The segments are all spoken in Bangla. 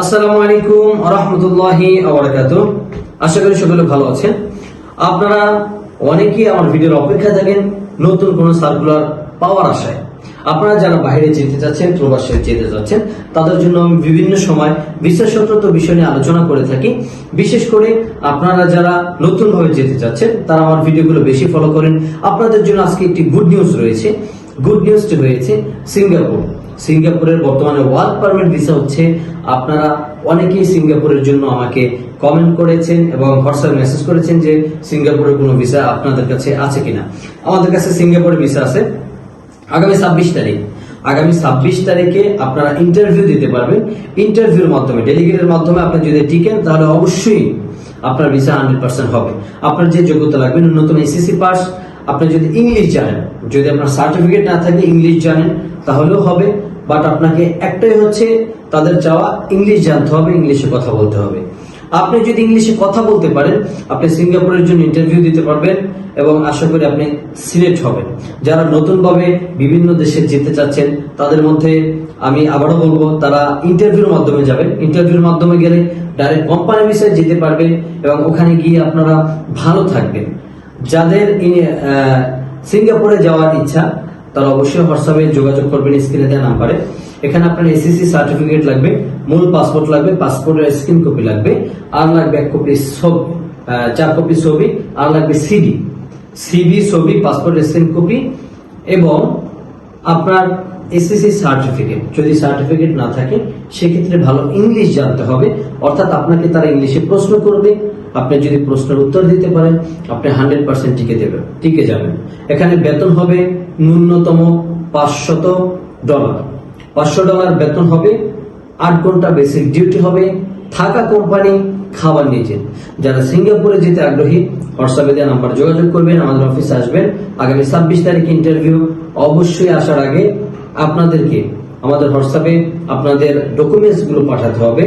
আসসালামু আলাইকুম রহমতুল্লাহি আশা করি সকলে ভালো আছেন। আপনারা অনেকেই আমার ভিডিওর অপেক্ষায় থাকেন নতুন কোন সার্কুলার পাওয়ার আশায়। আপনারা যারা বাইরে যেতে যাচ্ছেন প্রবাসে যেতে যাচ্ছেন তাদের জন্য আমি বিভিন্ন সময় সংক্রান্ত বিষয় নিয়ে আলোচনা করে থাকি। বিশেষ করে আপনারা যারা নতুন ভাবে যেতে চাচ্ছেন, তারা আমার ভিডিওগুলো বেশি ফলো করেন। আপনাদের জন্য আজকে একটি গুড নিউজ রয়েছে। গুড নিউজটি রয়েছে সিঙ্গাপুর। সিঙ্গাপুরের বর্তমানে ওয়ার্ক পারমিট ভিসা হচ্ছে, আপনারা অনেকেই সিঙ্গাপুরের জন্য আমাকে কমেন্ট করেছেন এবং হোয়াটসঅ্যাপ মেসেজ করেছেন যে সিঙ্গাপুরের কোনো ভিসা আপনাদের কাছে আছে কিনা। আমাদের কাছে সিঙ্গাপুরের ভিসা আছে। আগামী ছাব্বিশ তারিখ। আগামী ছাব্বিশ তারিখে আপনারা ইন্টারভিউ দিতে পারবেন। ইন্টারভিউর মাধ্যমে ডেলিগেটের মাধ্যমে আপনি যদি টিকেন, তাহলে অবশ্যই আপনার ভিসা হান্ড্রেড পার্সেন্ট হবে। আপনার যে যোগ্যতা লাগবে ন্যূনতম এসএসসি পাস আপনি যদি ইংলিশ জানেন, যদি আপনার সার্টিফিকেট না থাকে ইংলিশ জানেন, তাহলেও হবে বাট আপনাকে একটাই হচ্ছে তাদের চাওয়া ইংলিশ জানতে হবে ইংলিশে কথা বলতে হবে। আপনি যদি ইংলিশে কথা বলতে পারেন, আপনি সিঙ্গাপুরের জন্য ইন্টারভিউ দিতে পারবেন এবং আশা করি আপনি সিলেক্ট হবেন। যারা নতুনভাবে বিভিন্ন দেশে যেতে চাচ্ছেন, তাদের মধ্যে আমি আবারও বলব, তারা ইন্টারভিউর মাধ্যমে যাবেন। ইন্টারভিউর মাধ্যমে গেলে ডাইরেক্ট কোম্পানি বিষয়ে যেতে পারবেন এবং ওখানে গিয়ে আপনারা ভালো থাকবেন। যাদের সিঙ্গাপুরে যাওয়ার ইচ্ছা, তারা অবশ্যই হোয়াটসঅ্যাপে যোগাযোগ করবেন স্ক্রিনে দেওয়া নাম্বারে। এখানে আপনার এসএসসি সার্টিফিকেট লাগবে, মূল পাসপোর্ট লাগবে পাসপোর্টের স্ক্রিন কপি লাগবে, আর লাগবে এক কপি ছবি চার কপি ছবি, আর লাগবে সিডি সিবি ছবি পাসপোর্ট স্ক্রিন কপি এবং আপনার এসএসসি সার্টিফিকেট যদি সার্টিফিকেট না থাকে, সেক্ষেত্রে ভালো ইংলিশ জানতে হবে। অর্থাৎ আপনাকে তারা ইংলিশে প্রশ্ন করবে। আপনি যদি প্রশ্নের উত্তর দিতে পারেন, আপনি হান্ড্রেড পার্সেন্ট টিকে দেবেন, টিকে যাবেন। এখানে বেতন হবে ন্যূনতম পাঁচশত ডলার পাঁচশো ডলার বেতন হবে আট ঘণ্টা বেসিক ডিউটি হবে। থাকা কোম্পানি খাবার নিজে যারা সিঙ্গাপুরে যেতে আগ্রহী হোয়াটসঅ্যাপে দেওয়া নাম্বার যোগাযোগ করবেন, আমাদের অফিসে আসবেন। আগামী ছাব্বিশ তারিখ ইন্টারভিউ অবশ্যই আসার আগে আপনাদেরকে আমাদের হোয়াটসঅ্যাপে আপনাদের ডকুমেন্টসগুলো পাঠাতে হবে।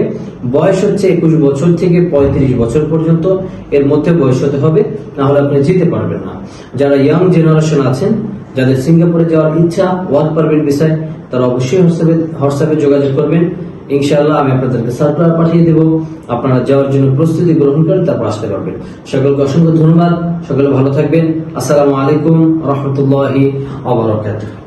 বয়স হচ্ছে একুশ বছর থেকে পঁয়ত্রিশ বছর পর্যন্ত। এর মধ্যে বয়স হতে হবে, না হলে আপনি যেতে পারবেন না। যারা ইয়াং জেনারেশন আছেন, যাদের সিঙ্গাপুরে যাওয়ার ইচ্ছা ওয়ার্ক পারমিট বিষয়, তারা অবশ্যই হোয়াটসঅ্যাপে হোয়াটসঅ্যাপে যোগাযোগ করবেন। ইনশাআল্লাহ আমি আপনাদেরকে সার্কুলার পাঠিয়ে দেব। আপনারা যাওয়ার জন্য প্রস্তুতি গ্রহণ করেন তারপর আসতে পারবেন। সকলকে অসংখ্য ধন্যবাদ। সকলে ভালো থাকবেন। আসসালামু আলাইকুম রহমতুল্লাহি আবরাকাতুহ